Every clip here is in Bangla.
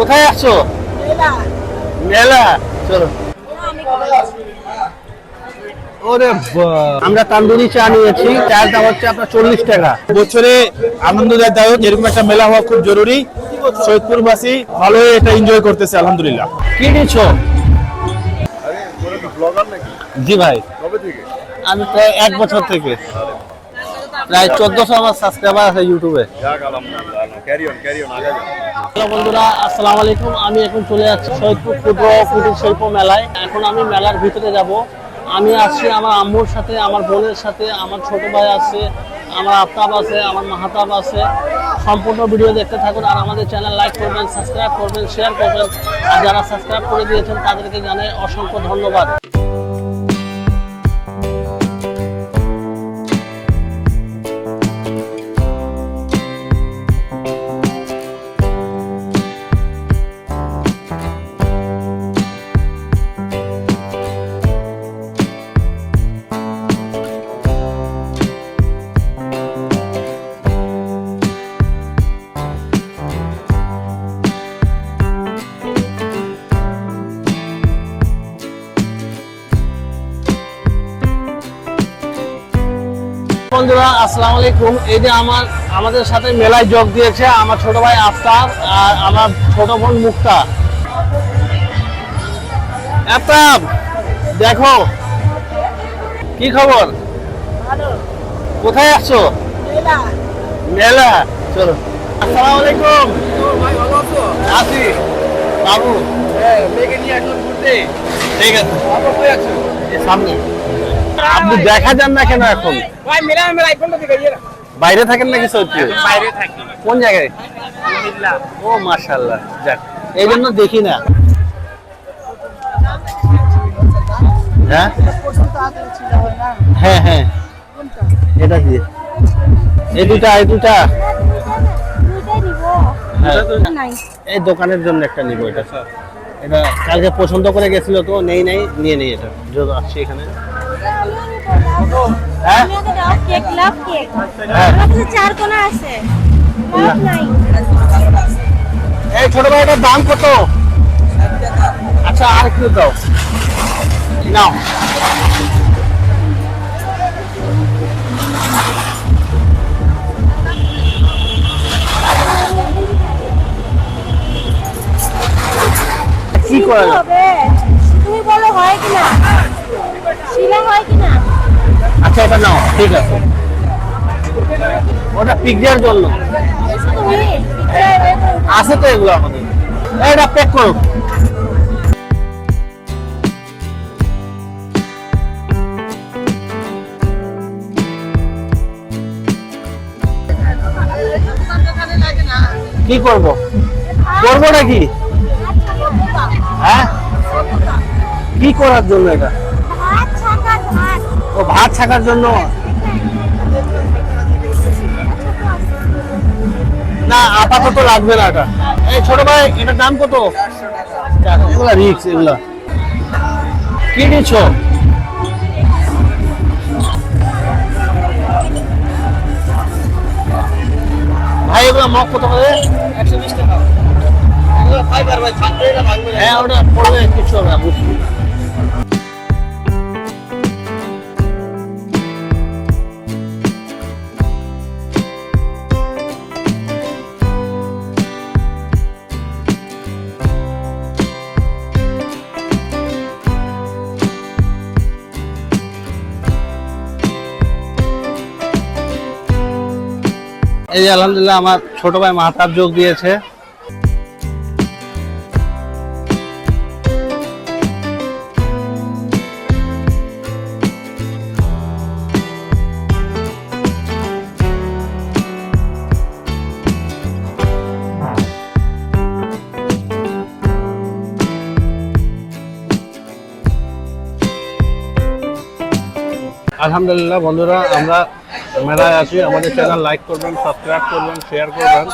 কোথায় আসছো? মেলা। চলো। ওরে আমরা তান্দুরি চা নিয়েছি চার দাম হচ্ছে আপনার চল্লিশ টাকা। বছরে আনন্দদায়ক এরকম একটা মেলা হওয়া খুব জরুরি। সৈয়দপুরবাসী ভালোই এটা এনজয় করতেছে আলহামদুলিল্লাহ। কি নিচ্ছো জি ভাই। আমি প্রায় এক বছর থেকে। প্রায় চোদ্দশো আমার সাবস্ক্রাইবার আছে ইউটিউবে হ্যালো বন্ধুরা আসসালামু আলাইকুম। আমি এখন চলে যাচ্ছি সৈয়দপুর ক্ষুদ্র কুটির শিল্প মেলায়। এখন আমি মেলার ভিতরে যাব। আমি আসছি আমার আম্মুর সাথে আমার বোনের সাথে আমার ছোট ভাই আছে আমার আফতাব আছে আমার মাহাতাব আছে। সম্পূর্ণ ভিডিও দেখতে থাকুন আর আমাদের চ্যানেল লাইক করবেন সাবস্ক্রাইব করবেন শেয়ার করবেন। আর যারা সাবস্ক্রাইব করে দিয়েছেন তাদেরকে জানাই অসংখ্য ধন্যবাদ। আসসালামু আলাইকুম। এই যে আমার আমাদের সাথে মেলায় যোগ দিয়েছে আমার ছোট ভাই আফতার আর আমার ছোট বোন মুক্তা। আফতাব দেখো। কি খবর? কোথায় আসছো মেলা। চলো। আসসালামু আলাইকুম। আছি? বাবু। ঠিক আছে। সামনে। আপনি দেখা যান না কেন এখন? বাইরে থাকেন নাকি সত্যি বাইরে থাকি। কোন জায়গায়? ও মাশাল্লাহ যাক এই জন্য দেখি না। হ্যাঁ? হ্যাঁ হ্যাঁ। এটা দিয়ে। এই দুটা এই দুটা। হ্যাঁ। এই দোকানের জন্য একটা নিব এটা। এটা কালকে পছন্দ করে গেছিল তো নেই নেই নিয়ে নেই এটা। যদি আসছি এখানে। হ্যাঁ? হ্যাঁ। ছোট ভাই, এটার দাম কত? আচ্ছা আর একটু দাও। নাও। কি তুমি বলো, হয় কিনা? শিলা হয় কিনা? আচ্ছা এটা নাও, ঠিক আছে। ওটা পিকজার জন্য। আছে তো এগুলো আমাদের। এটা প্যাক করো। কি করব? করব নাকি? হ্যাঁ? কি করার জন্য এটা? ও ভাত ছাকার জন্য? না আপাতত লাগবে না এটা। এই ছোট ভাই এটার দাম কত? এগুলা রিক্স এগুলা। কি নিচ্ছ? ভাই এগুলো মগ কত করে? একশো বিশ টাকা। হ্যাঁ ওটা পড়বে কিছু হবে না এই যে আলহামদুলিল্লাহ আমার ছোট ভাই মাহতাব যোগ দিয়েছে। আলহামদুলিল্লাহ বন্ধুরা আমরা মেলায় আসি আমাদের চ্যানেল লাইক করবেন সাবস্ক্রাইব করবেন শেয়ার করবেন।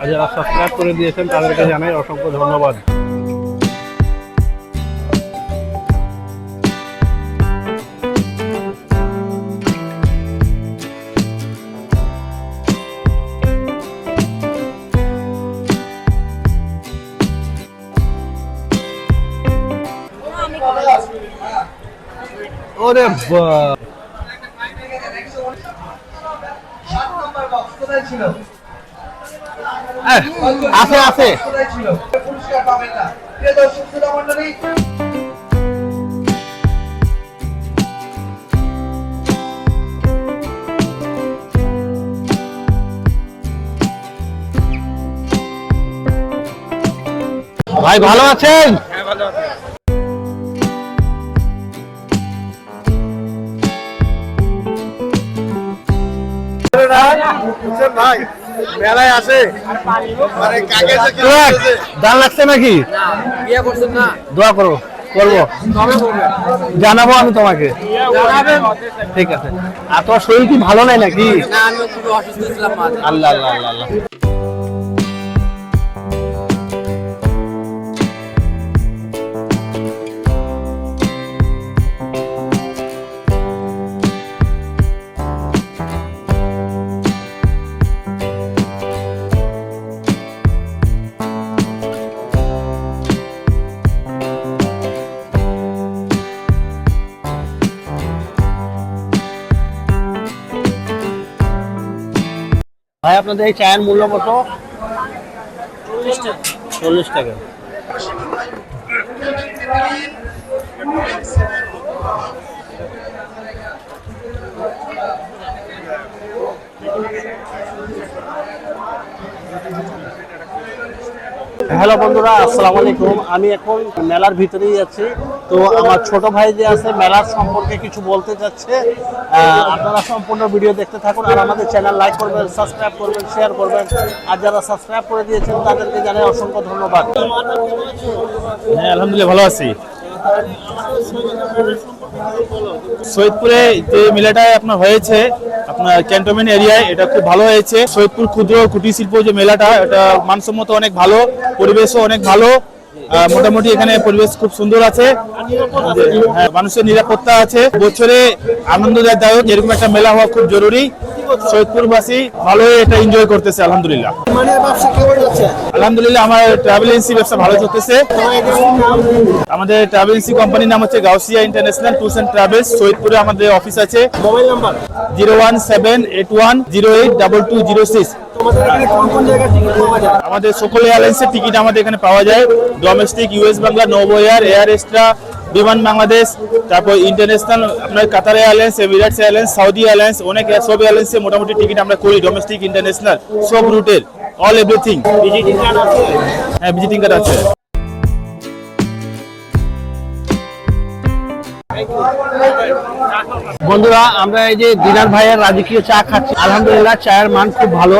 আর যারা সাবস্ক্রাইব করে দিয়েছেন, তাদেরকে জানাই অসংখ্য ধন্যবাদ। ওরে বা আছে আছে। ভাই ভালো আছেন? মেলায় আসে। মানে কাকে যে কি দান লাগছে নাকি? বিয়ে করছেন না। দোয়া করো করব। জানাব আমি তোমাকে। ঠিক আছে। আর তোমার শরীর কি ভালো নাই নাকি? না আমি খুবই অসুস্থ ছিলাম মাঝে। আল্লাহ আল্লাহ আল্লাহ। আপনাদের এই চায়ের মূল্য কত? চল্লিশ টাকা। হ্যালো বন্ধুরা, আসসালামু আলাইকুম। আমি এখন মেলার ভিতরেই আছি। তো আমার ছোট ভাই যে আছে, মেলার সম্পর্কে কিছু বলতে চাচ্ছে আপনারা সম্পূর্ণ ভিডিও দেখতে থাকুন আর আমাদের চ্যানেল লাইক করবেন সাবস্ক্রাইব করবেন শেয়ার করবেন। আর যারা সাবস্ক্রাইব করে দিয়েছেন, তাদেরকে জানাই অসংখ্য ধন্যবাদ। হ্যাঁ আলহামদুলিল্লাহ, ভালো আছি। সৈয়দপুরে যে মেলাটা আপনার হয়েছে আপনার ক্যান্টনমেন্ট এরিয়ায় এটা খুব ভালো হয়েছে। সৈয়দপুর ক্ষুদ্র কুটির শিল্প যে মেলাটা এটা মানসম্মত অনেক ভালো পরিবেশও অনেক ভালো। মোটামুটি এখানে পরিবেশ খুব সুন্দর আছে। হ্যাঁ, মানুষের নিরাপত্তা আছে। বছরে আনন্দদায়ক এরকম একটা মেলা হওয়া খুব জরুরি। সৈয়দপুরবাসী ভালোই এটা এনজয় করতেছে আলহামদুলিল্লাহ। আলহামদুলিল্লাহ আমার ট্রাভেল এজেন্সি ব্যবসা ভালো চলতেছে। আমাদের ট্রাভেল এজেন্সি কোম্পানির নাম হচ্ছে Gausia international tours and travels. সৈয়দপুরে আমাদের অফিস আছে mobile number? Zero one seven eight one zero eight double two zero six. আমাদের সকল এয়ারলাইন্সের টিকিট আমাদের এখানে পাওয়া যায়। Domestic US Bangla Novo air air extra Biman Bangladesh তারপর ইন্টারন্যাশনাল আপনার Qatar airlines Emirates airlines Saudi airlines অনেক সব এয়ারলাইন্সে মোটামুটি টিকিট আমরা করি ডোমেস্টিক ইন্টারন্যাশনাল সব রুটের অল এভরিথিং হ্যাঁ ভিজিটিং কার্ড আছে। বন্ধুরা আমরা এই যে দিনার ভাইয়ের রাজকীয় চা খাচ্ছি। আলহামদুলিল্লাহ চায়ের মান খুব ভালো।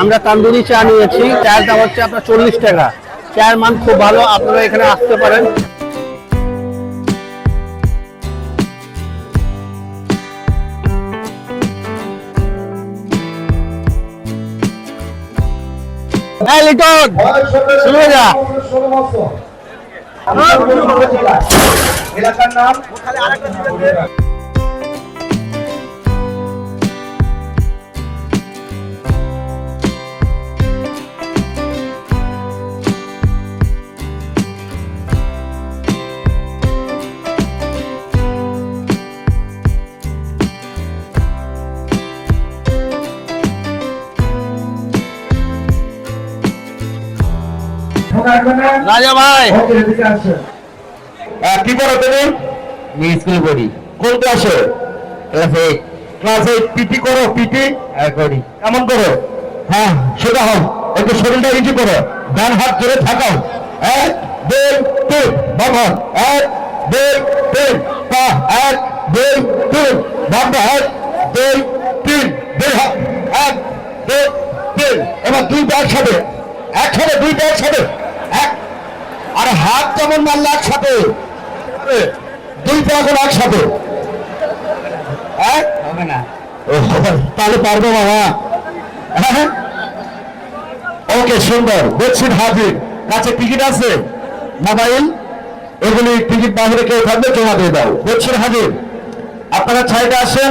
আমরা তান্দুরি চা নিয়েছি। চায়ের দাম হচ্ছে আপনার চল্লিশ টাকা। চায়ের মান খুব ভালো। আপনারা এখানে আসতে পারেন। লিটন যা। এলাকার নাম? রাজা ভাই। কি করো তুমি? আমি স্কুল পড়ি। কোন ক্লাসে class eight class eight PT করো পিটি হ্যাঁ করি। কেমন করো হ্যাঁ সেটা হোক একটু শরীরটা নিচু করো ডান হাত ধরে থাকাও। এক দুই তিন বাবার এক দুই তিন পা। এক দুই তিন বাবা এক দুই তিন দুই হাত। এক দুই তিন। এবার দুই পা একসাথে। একসাথে দুই পা একসাথে। এক আর হাত কেমন মারলে একসাথে। দুই পা এখন একসাথে। হবে তাহলে পারব বাবা। হ্যাঁ? ওকে সুন্দর। বেডশিট হাজির। কাছে টিকিট আছে? মোবাইল? এগুলি টিকিট বাহিরে কেউ থাকলে জমা দিয়ে দাও। বেডশিট হাজির। আপনারা ছাইতে আসেন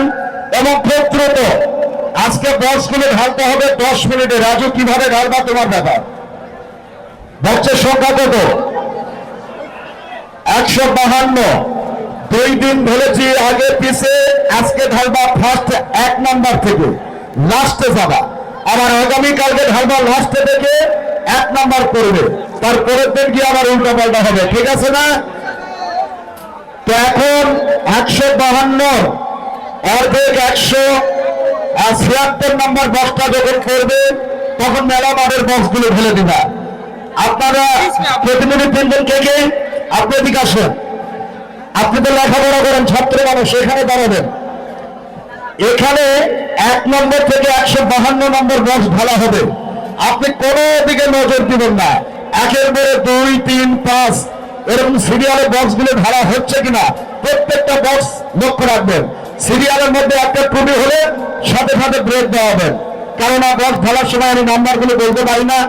এবং খুব দ্রুত। আজকে দশ মিনিট ঢালতে হবে দশ মিনিটে। রাজু কীভাবে ঢালবা তোমার ব্যাপার? বক্সের সংখ্যা কত? একশো বাহান্ন। দুই দিন ধরেছি আগে পিছে আজকে ঢালবা ফার্স্ট এক নাম্বার থেকে। লাস্টে যাবা। আবার আগামী কালকে ঢালবা লাস্টে থেকে এক নাম্বার করবে। তারপরের দিন কি আবার উল্টা পাল্টা হবে ঠিক আছে না? তো এখন একশো বাহান্ন অর্ধেক একশো আর ছিয়াত্তর নম্বর বক্সটা যখন করবে তখন মেলা মাঠের বক্সগুলো ফেলে দিবা। আপনারা প্রতিনিধি তিনজন কে কে? আপনি এদিকে আসেন আপনি তো লেখাপড়া করেন, ছাত্র মানুষ, এখানে দাঁড়াবেন। এখানে এক নম্বর থেকে একশো বাহান্ন নম্বর বক্স ঢালা হবে। আপনি কোনো দিকে নজর দিবেন না। একের পরে দুই, তিন, পাঁচ, এরকম সিরিয়ালে বক্সগুলো ঢালা হচ্ছে কিনা, প্রত্যেকটা বক্স লক্ষ্য রাখবেন। সিরিয়ালের মধ্যে একটা ত্রুটি হলে সাথে সাথে ব্রেক দেওয়া হবে। কারণ বক্স ঢালার সময় আমি নাম্বারগুলো বলতে পারি না।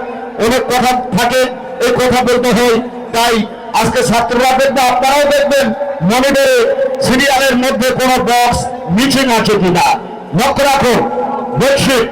অনেক কথা থাকে, এই কথা বলতে হয়, তাই আজকে ছাত্ররা দেখবে, আপনারাও দেখবেন মনিটরে সিরিয়ালের মধ্যে কোনো বক্স মিচিং আছে কিনা। লক্ষ্য রাখুন বেডশিট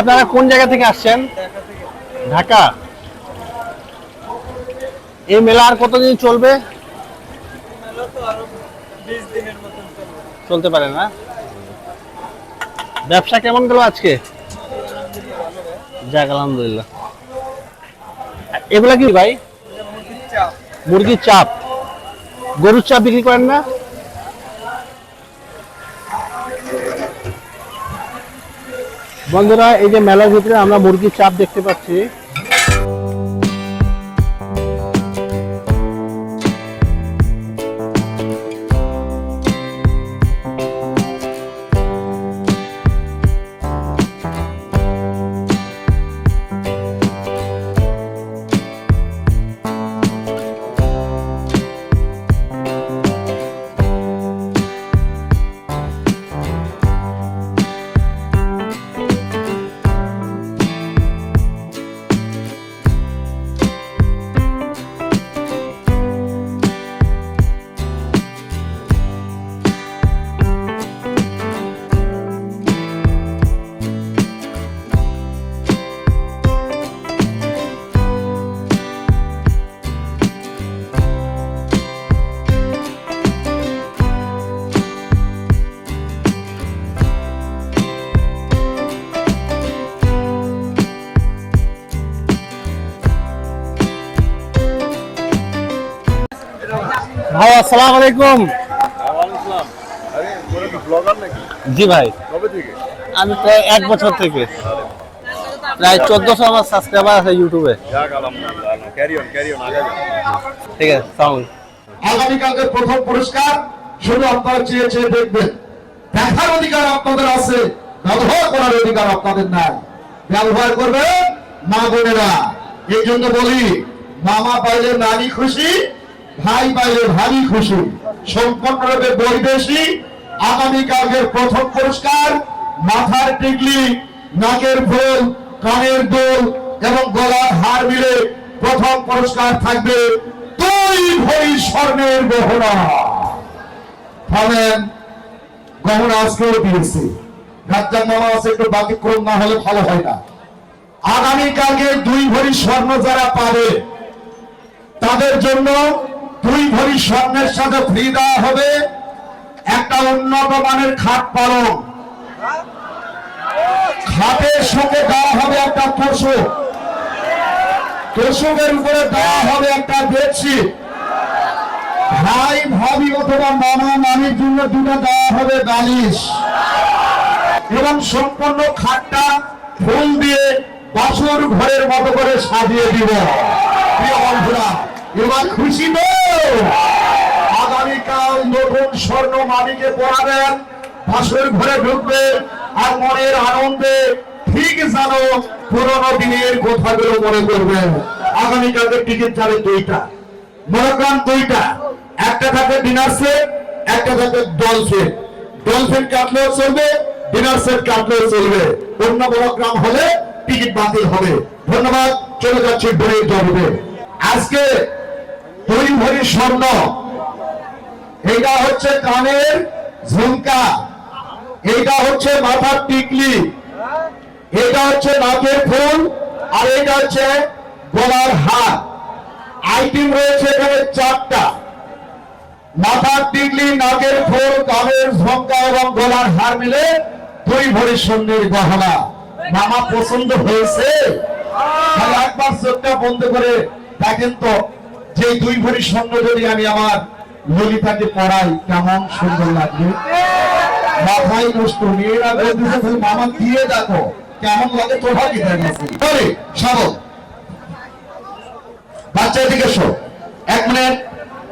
আপনারা কোন জায়গা থেকে আসছেন? ঢাকা? এই মেলা আর কতদিন চলবে? চলতে পারে না। ব্যবসা কেমন গেল আজকে? যাক, আলহামদুলিল্লাহ। এগুলা কি ভাই? মুরগির চাপ। গরুর চাপ বিক্রি করেন না? বন্ধুরা এই যে মেলার ভিতরে আমরা মুরগির চাপ দেখতে পাচ্ছি। ভাই, আসসালামু আলাইকুম। জি ভাই। আমি প্রায় এক বছর থেকে। প্রায় চোদ্দশো আমার সাবস্ক্রাইবার আছে ইউটিউবে ঠিক আছে আগামীকালকে প্রথম পুরস্কার শুধু আপনারা চেয়ে চেয়ে দেখবেন। দেখার অধিকার আপনাদের আছে, ব্যবহার করার অধিকার আপনাদের নাই। ব্যবহার করবে মা বোনেরা। এই জন্য বলি, মামা পাইলে নানি খুশি ভাই পাইলে ভাবি খুশি। সম্পূর্ণরূপে বৈদেশি, আগামীকালকের প্রথম পুরস্কার, মাথার টিকলি, নাকের ফুল কানের দোল এবং গলার হার মিলে প্রথম পুরস্কার থাকবে দুই ভরি স্বর্ণের গহনা। পাবেন গহনা আজকেও দিয়েছে। রাজ্জাক মামা আছে, একটু বাকিক্রম না হলে ভালো হয় না। আগামীকালকে দুই ভরি স্বর্ণ যারা পাবে, তাদের জন্য দুই ভরি স্বর্ণের সাথে ফ্রি দেওয়া হবে। একটা উন্নত মানের খাট পালং খাটের সঙ্গে দেওয়া হবে একটা তোষক। তোষকের উপরে দেওয়া হবে একটা বেডশিট। ভাই, ভাবি অথবা মামা, মামির জন্য দুটো দেওয়া হবে বালিশ। এবং সম্পূর্ণ খাটটা ফুল দিয়ে বাসর ঘরের মতো করে সাজিয়ে দিব। প্রিয় বন্ধুরা এবার খুশি তো। আগামীকাল নতুন স্বর্ণ মালিকে পড়াবেন বাসর ঘরে ঢুকবে, আর মনের আনন্দে ঠিক জানো পুরোনো দিনের কথাগুলো মনে করবেন আগামীকালকে টিকিট যাবে দুইটা, মনে করেন দুইটা, একটা থাকে ডিনার সেট একটা থাকে দল সেট ডলফিন কাটলেও চলবে ডিনার সেট কাটলেও চলবে অন্য বড় গ্রাম হলে টিকিট বাতিল হবে। ধন্যবাদ, চলে যাচ্ছি বইয়ের জগতে। আজকে দুই ভরি স্বর্ণ। এইটা হচ্ছে কানের ঝুমকা। এইটা হচ্ছে মাথার টিকলি। এটা হচ্ছে নাকের ফুল আর এটা হচ্ছে গলার হার। আইটেম রয়েছে এখানে চারটা। মাথার টিকলি, নাকের ফুল, কানের ঝমকা এবং গলার হার মিলে দুই ভরি স্বর্ণের গহনা। মামা, পছন্দ হয়েছে? একবার চোখটা বন্ধ করে দেখেন তো। যে দুই ভরি স্বর্ণ যদি আমি আমার ললিতাকে পড়াই, কেমন সুন্দর লাগবে? মাথায় মেয়েরা বলতেছে মামা দিয়ে দেখো, কেমন লাগে বলে সাবল বাচ্চা দিকে এসো। এক মিনিট,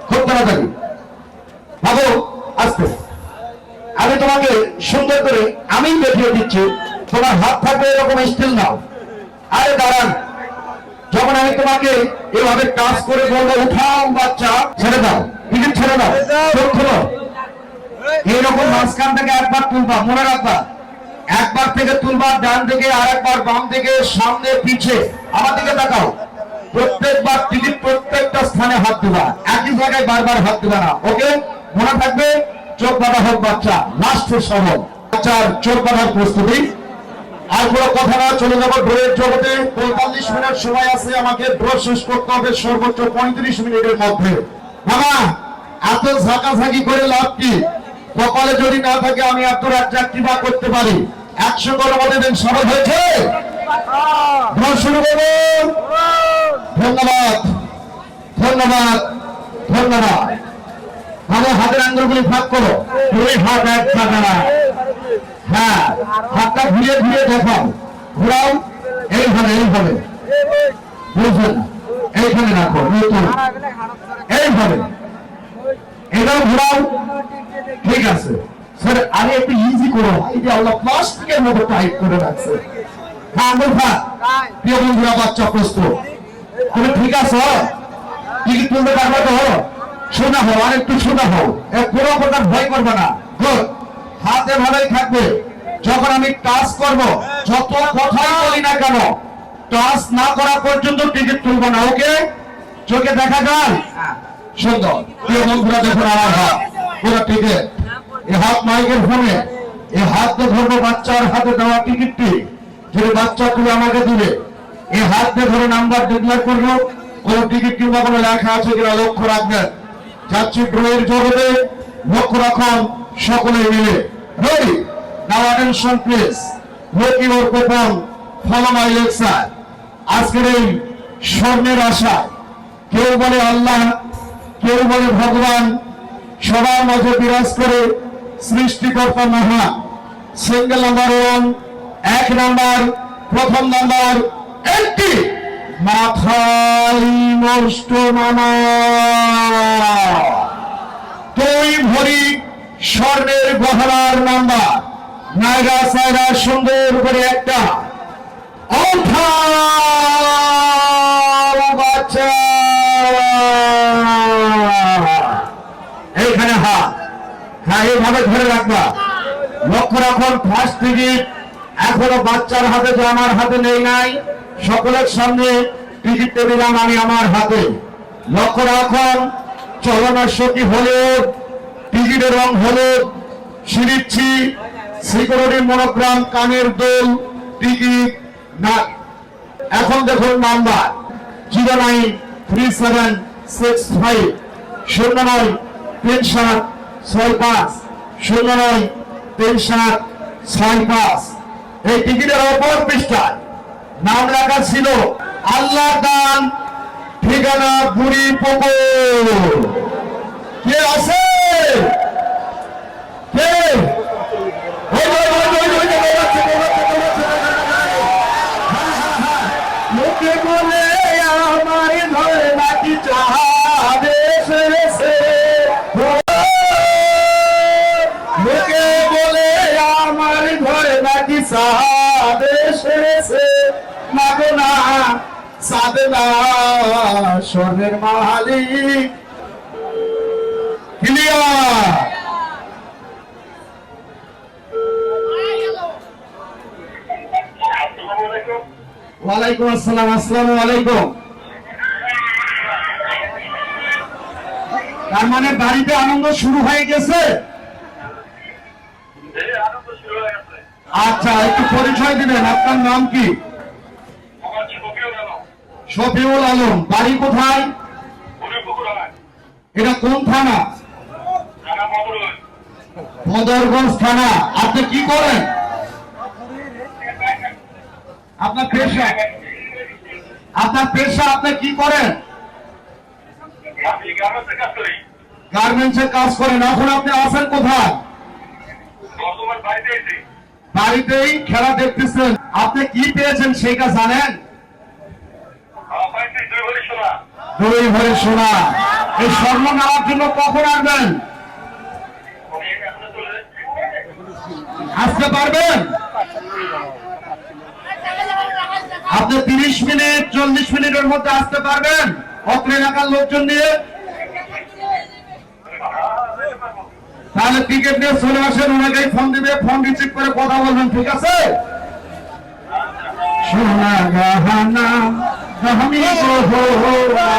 খুব তাড়াতাড়ি। ভাবো আসতে। আমি তোমাকে সুন্দর করে আমি দেখিয়ে দিচ্ছি, তোমার হাত থাকবে এরকম স্টিল নাও। আরে দাঁড়ান। যখন আমি তোমাকে এভাবে কাজ করে বলব, উঠাও বাচ্চা, ছেড়ে দাও টিকিট ছেড়ে দাও, চোখ এইরকম মাঝখান থেকে একবার তুলবা, মনে রাখবা। একবার থেকে তুলবা, ডান থেকে আর একবার বাম থেকে সামনে, পিছে, আমার দিকে তাকাও। প্রত্যেকবার টিকিট প্রত্যেকটা স্থানে হাত দিবা। একই জায়গায় বারবার হাত দিবা না, ওকে? মনে থাকবে? চোখ বাঁধা হোক বাচ্চা লাস্ট সহজ বাচ্চার চোখ বাঁধার প্রস্তুতি। আর কোনো কথা না, চলে যাব জগতে। পঁয়তাল্লিশ মিনিট সময় আছে, আমাকে শেষ করতে হবে, সর্বোচ্চ পঁয়ত্রিশ মিনিটের মধ্যে। মামা, এত ঝাঁকাঝাঁকি করে লাভ কি? কপালে যদি না থাকে, আমি এত করতে পারি। একশো করে মধ্যে দিন হয়েছে? ধন্যবাদ। ধন্যবাদ। ধন্যবাদ। আমার হাতের আঙ্গুলগুলি ভাগ করো। দুই হাত এক হ্যাঁ হাতটা ঘুরিয়ে ঘুরিয়ে দেখাও। ঘুরাও এইভাবে এইভাবে বুঝলেন? এইখানে রাখো এইভাবে। এটাও ঘুরাও। ঠিক আছে। স্যার আরে একটু ইজি করো। যে আল্লাহ প্লাস্টিকের মতো টাইট করে রাখছে। হ্যাঁ আঙ্গুল ভাগ প্রিয় বন্ধুরা, বাচ্চা প্রস্তুত। তুমি ঠিক আছো। টিকিট তুলতে পারবে তো? শোনা হও আর একটু শোনা হও কোনো প্রকার ভয় করবে না। গুড হাতে ভালোই থাকবে। যখন আমি টাচ করব, যত কথাই বলি না কেন, টাচ না করা পর্যন্ত টিকিট তুলব না, ওকে? চোখে দেখা যায়? সুন্দর। প্রিয় বন্ধুরা, দেখুন আমার হাত। পুরো টিকিট। এ হাত মাইকের ফোনে। এ হাত ধরবো বাচ্চার হাতে দেওয়া টিকিটটি। যদি বাচ্চা তুলে আমাকে দিবে। এই হাত দিয়ে ধরে নাম্বার ডিক্লেয়ার করব। কোন টিকিট কিংবা কোনো লেখা আছে কিনা লক্ষ্য রাখবেন। যাচ্ছি ড্রয়ের জগতে। লক্ষ্য রাখুন। সকলে মিলে ready now attention please look your coupon follow my lecture আজকের এই স্বর্ণের আশা কেউ বলে আল্লাহ, কেউ বলে ভগবান, সবার মাঝে বিরাজ করে সৃষ্টিকর্তা মহা। সিঙ্গেল নাম্বার ওয়ান, এক নাম্বার, প্রথম নাম্বার, একটি। মাথায় নষ্ট দুই ভরি স্বর্ণের গহনার নাম্বার। নায়রা সায়রা সুন্দর করে একটা। এইখানে হাত হ্যাঁ এইভাবে ধরে রাখবা। লক্ষ্য রাখুন ফার্স্ট টিকিট এখনও বাচ্চার হাতে যে আমার হাতে নেই নাই, সকলের সামনে টিকিটটা দিলাম আমি আমার হাতে। লক্ষ্য রাখুন চলনার সখী হলুদ টিকিটের রং হলুদ সিঁড়িচ্ছি সিকিউরিটি মনোগ্রাম, কানের দোল, টিকিট না এখন দেখুন number. Zero nine three seven six five, শূন্য নয়, তিন সাত, ছয় পাঁচ, শূন্য নয়, তিন সাত, ছয় পাঁচ। এই টিকিটের অপর পৃষ্ঠায় নাম লেখা ছিল আল্লাহ দান, ঠিকানা বুড়ি পুকুর। কে আছে? কে ওই যে, ওই যে, ওই যে, ওই যে, দৌড়াচ্ছে, দৌড়াচ্ছে, দৌড়াচ্ছে, দৌড়াচ্ছে। লোকে বলে আমার ঘরে নাকি চাহাবে এসেছে লোকে বলে আমার ঘরে নাকি সাদে এসেছে মাগো না সাদে না স্বর্ণের মালিক ওয়ালাইকুম আসসালাম, আসসালামু আলাইকুম। তার মানে বাড়িতে আনন্দ শুরু হয়ে গেছে? আচ্ছা একটু পরিচয় দিবেন, আপনার নাম কি? শফিউল আলম। বাড়ি কোথায়? এটা কোন থানা? বদরগঞ্জ থানা, আপনি কি করেন? আপনার পেশা? আপনার পেশা আপনি কি করেন? গার্মেন্টস কাজ করেন, এখন আপনি আছেন কোথায়? বাড়িতেই খেলা দেখতেছেন। আপনি কি পেয়েছেন সেইটা জানেন? দুই ভরে সোনা। এই স্বর্ণ নেওয়ার জন্য কখন আসবেন আসতে পারবেন? আপনি তিরিশ মিনিট, চল্লিশ মিনিটের মধ্যে আসতে পারবেন? অত্র এলাকার লোকজন নিয়ে। তাহলে টিকিট নিয়ে চলে আসেন, ওনাকেই ফোন দিবে ফোন রিসিভ করে কথা বলবেন, ঠিক আছে? সোনা গহনা আমি সোহরা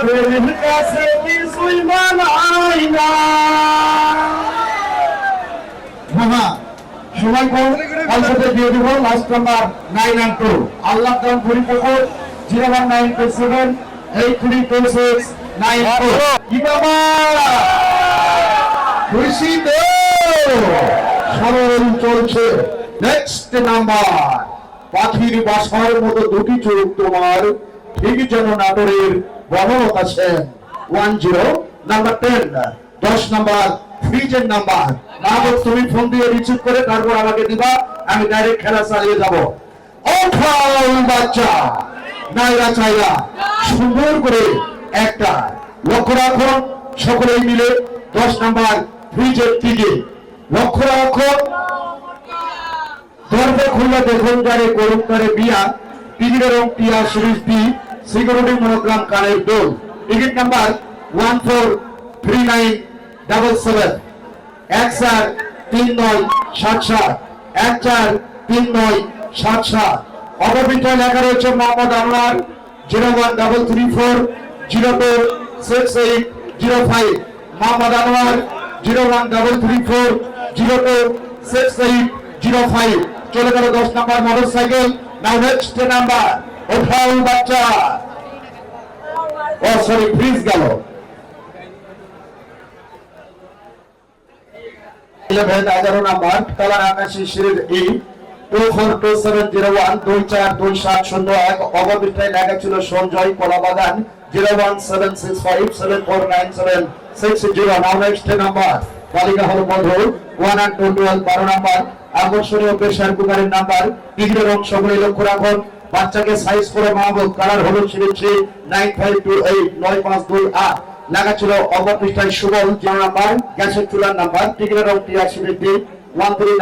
প্রেমের কাছে কিছুই মানাই সময় কম দিয়ে দিব last number nine and two Allah zero one nine two seven eight three two six nine খুশি সরল চলছে। নেক্সট নাম্বার পাখির বাসার মতো দুটি চোখ তোমার। ঠিক যেন নাটোরের Banalata Sen. One zero number ten দশ নাম্বার ফ্রিজের নাম্বার নাম্বার তুমি ফোন দিয়ে রিসিভ করে তারপর আমাকে দিবা, আমি ডাইরেক্ট খেলা চালিয়ে যাব। বাচ্চা, নাইরা চাইরা সুন্দর করে একটা লক্ষ্য রাখুন সকলেই মিলে দশ নাম্বার ফ্রিজের দিকে। লক্ষ্য দরজা খুললে দেখুন যারে করুন তারে বিয়া টিকিট এবং টিয়া সিরিজ বি সিকিউরিটি মনোগ্রাম কানের দোল। Ticket number one four three nine double seven এক চার তিন নয় সাত সাত। এক চার তিন নয় সাত সাত। অপবিত্র লেখা রয়েছে Mohammad Anwar. Zero one double three four, zero two six eight, zero five. Mohammad Anwar, zero one double three four, zero two six eight, zero five. চলে গেল দশ নাম্বার মোটর সাইকেল নাও নেক্সট নাম্বার ওঠাও বাচ্চা। ও সরি ফ্রিজ গেল। ইলেভেন এগারো নাম্বার কালার আকাশি series E two four two seven zero one দুই চার দুই সাত শূন্য এক অববৃত্তায় লেখা ছিল সঞ্জয় বাচ্চাকে সাইজ করে মাহবুব কালার হল series three nine five two eight নয় পাঁচ দুই আট। লেখা ছিল চুলার নাম্বার ওয়ান থ্রি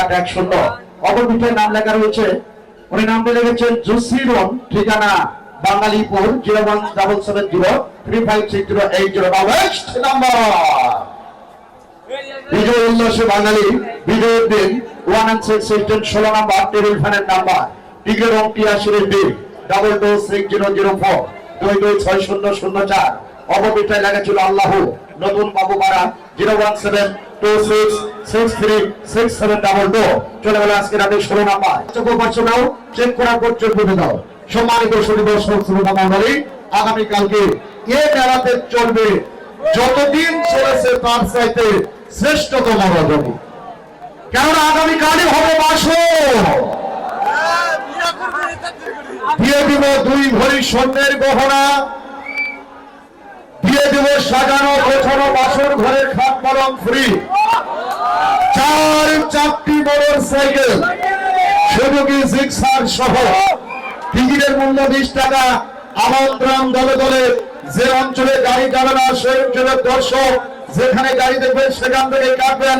আট এক শূন্য। লেখা Bangalipur, zero one double seven zero, three five six zero eight zero number বিজয় উল্লাসে বাঙালি, বিজয়ের দিন ওয়ান সিক্স সিস্টেম ষোলো নাম্বার টেবিল ফ্যানের নাম্বার টিকের রং দিন double two six zero zero four দুই দুই ছয় শূন্য শূন্য চার। অবপিঠায় লেগেছিল আল্লাহ। নতুন Babupara zero one seven, two six six three, six seven double two. চলে গেল আজকে রাতে ষোলো নাম্বার। চোখ পাচ্ছ নাও, চেক করার পর চোখ দাও সম্মানিত সুদী দর্শক শ্রোতা মন্ডলী আগামীকালকে এ মেলাতে চলবে যতদিন চলেছে তার চাইতে শ্রেষ্ঠতম রজনী। কেননা আগামীকালই হবে বাসো দিয়ে দিব দুই ভরি স্বর্ণের গহনা। দিয়ে দিব সাজানো গোছানো বাসর ঘরের খাট পালং ফ্রি চার চারটি মোটর সাইকেল, সুযোগী জিক্সার সহ। টিকিটের মূল্য বিশ টাকা। আমন্ত্রণ দলে দলে যে অঞ্চলে গাড়ি যাবে না সেই অঞ্চলের দর্শক যেখানে গাড়ি দেখবেন, সেখান থেকে কাটবেন,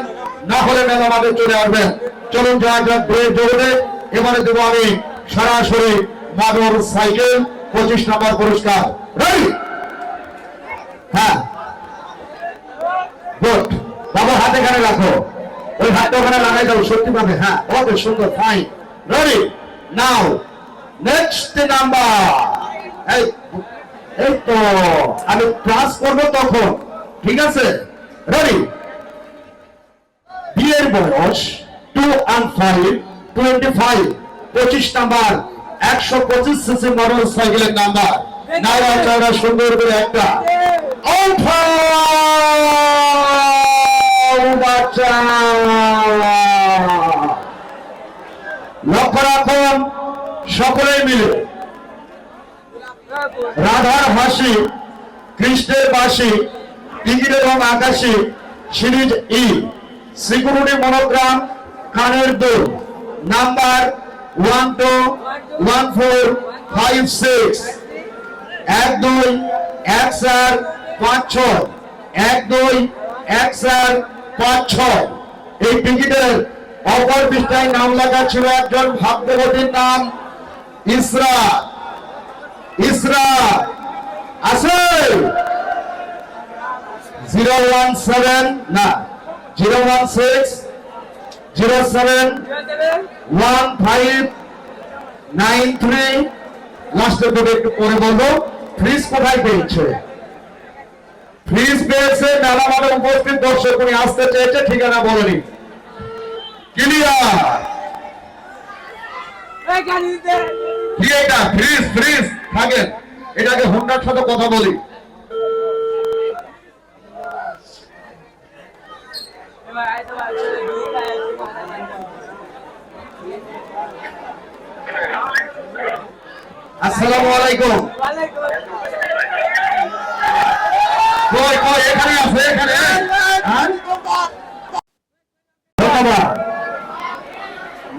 না হলে মেলা মাঠে চলে আসবেন। চলুন যাওয়া যাক, ব্রেক দৌড়ে এবারে দেবো আমি সরাসরি মাদর সাইকেল, পঁচিশ নম্বর পুরস্কার। হ্যাঁ। বাবা হাতে কানে রাখো। ওই হাতটা ওখানে লাগাই দাও, সত্যি ভাবে। হ্যাঁ ওকে সুন্দর ফাইন নাও নেক্সট নাম্বার এই তো, আমি ক্লাস করব তখন। ঠিক আছে? রেডি বিয়ের বয়স two and five twenty five পঁচিশ নাম্বার একশো পঁচিশ সিসি মডেল সাইকেলের নাম্বার নাইরা চাইরা সুন্দর করে একটা। লক্ষ্য রাখুন, সকলেই মিলে। রাধার হাসি, কৃষ্ণের বাসি টিকিট এবং আকাশি, সিরিজ ই। সিকিউরিটি মনোগ্রাম কানের দুল। Number one two one four five six এক দুই, এক চার, পাঁচ ছয়। এক দুই, এক চার, পাঁচ ছয়। এই টিকিটের অপর পৃষ্ঠায় নাম লেখা ছিল একজন ভাগ্যবতীর নাম ইসরা। ইসরা, আছে? জিরো ওয়ান সেভেন, না, zero one six. Zero seven one five nine three লাস্টের দিকে একটু পরে বলব ফ্রিজ কোথায় পেয়েছে? ফ্রিজ পেয়েছে মেলা মানে উপস্থিত দর্শক উনি আসতে চেয়েছে ঠিকানা বলেনি। ক্লিয়ার? কি এটা? ফ্রিজ ফ্রিজ থাকেন। এটাকে হোন্ডার সাথে কথা বলি। আসসালামু আলাইকুম। এখানে আছে, এখানে? হ্যাঁ? ধন্যবাদ।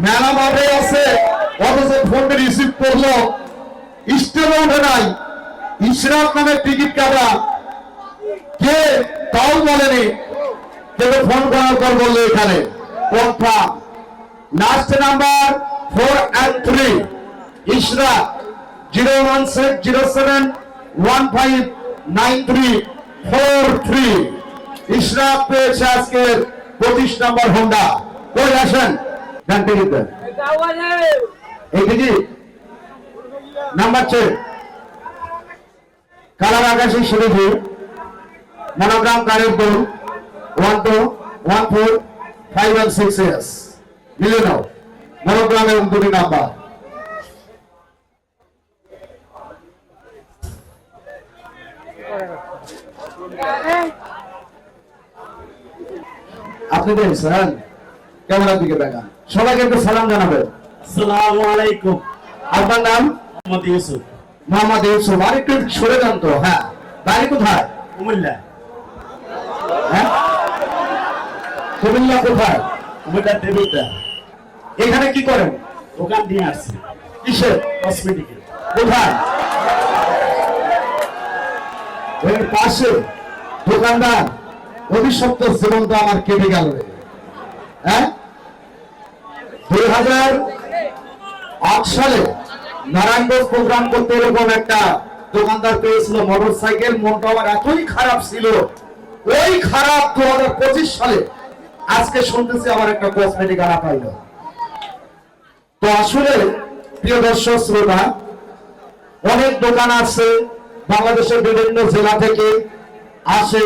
মেলা মাঠে আছে টিকিট কাটা। কে? তাও বলেনি। কিন্তু ফোন করার পর বলল এখানে। Confirm last number four and three Ishrat. Zero one six zero seven one five nine three four three Ishrat পেয়েছে আজকের পঁচিশ নাম্বার হোন্ডা। কই আসেন? গান টিকিট এই দিদি নাম্বার চেক কালার আকাশী সিরিজি মনোগ্রাম কারের দল। One two, one four, five one six years. মিলে নাও। দুটি নাম্বার। আপনি দেখছেন ক্যামেরার দিকে দেখান সবাইকে একটু সালাম জানাবেন। আসসালামু আলাইকুম। আপনার নাম? মোহাম্মদ ইউসুফ। মোহাম্মদ ইউসুফ। আর একটু সরে যান তো হ্যাঁ। বাড়ি কোথায়? কুমিল্লা। হ্যাঁ? কুমিল্লা কোথায়? কুমিল্লা দেবিটা এখানে কি করেন? দোকান দিয়ে আসছি। কিসের? কসমেটিকের। কোথায়? এর পাশে। দোকানদার অভিশপ্ত জীবন তো আমার কেটে গেল। হ্যাঁ? দুই হাজার আট সালে নারায়ণগঞ্জ প্রোগ্রাম করতে এরকম একটা দোকানদার পেয়েছিল মোটর সাইকেল মনটা আমার এতই খারাপ ছিল। ওই খারাপ দু হাজার পঁচিশ সালে আজকে শুনতেছি আমার একটা কসমেটিক আনা পাইল। তো আসলে, প্রিয় দর্শক, শ্রোতা, অনেক দোকান আছে বাংলাদেশের বিভিন্ন জেলা থেকে আসে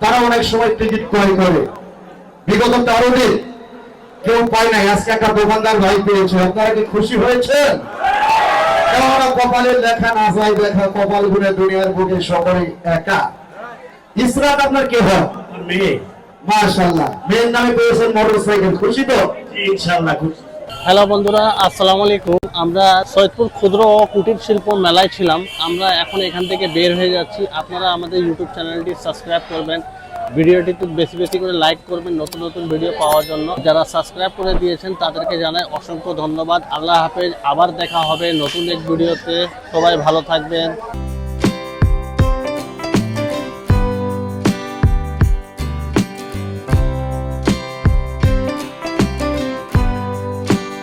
তারা অনেক সময় টিকিট ক্রয় করে। বিগত তেরো দিন কেউ পায় নাই। আজকে একটা দোকানদার ভাই পেয়েছে। আপনারা কি খুশি হয়েছেন? কেননা কপালের লেখা না যায় লেখা কপাল গুনে দুনিয়ার বুকে সকলে একা। ইসরাত আপনার কে হয়? মেয়ে। মাশাল্লাহ মেয়ের নামে পেয়েছেন মোটর সাইকেল খুশি তো? জি, ইনশাআল্লাহ খুশি। হ্যালো বন্ধুরা আসসালামু আলাইকুম। আমরা সৈয়দপুর ক্ষুদ্র ও কুটির শিল্প মেলায় ছিলাম। আমরা এখন এখান থেকে বের হয়ে যাচ্ছি। আপনারা আমাদের ইউটিউব চ্যানেলটি সাবস্ক্রাইব করবেন। ভিডিওটি একটু বেশি বেশি করে লাইক করবেন নতুন নতুন ভিডিও পাওয়ার জন্য। যারা সাবস্ক্রাইব করে দিয়েছেন, তাদেরকে জানাই অসংখ্য ধন্যবাদ। আল্লাহ হাফেজ। আবার দেখা হবে নতুন এক ভিডিওতে। সবাই ভালো থাকবেন।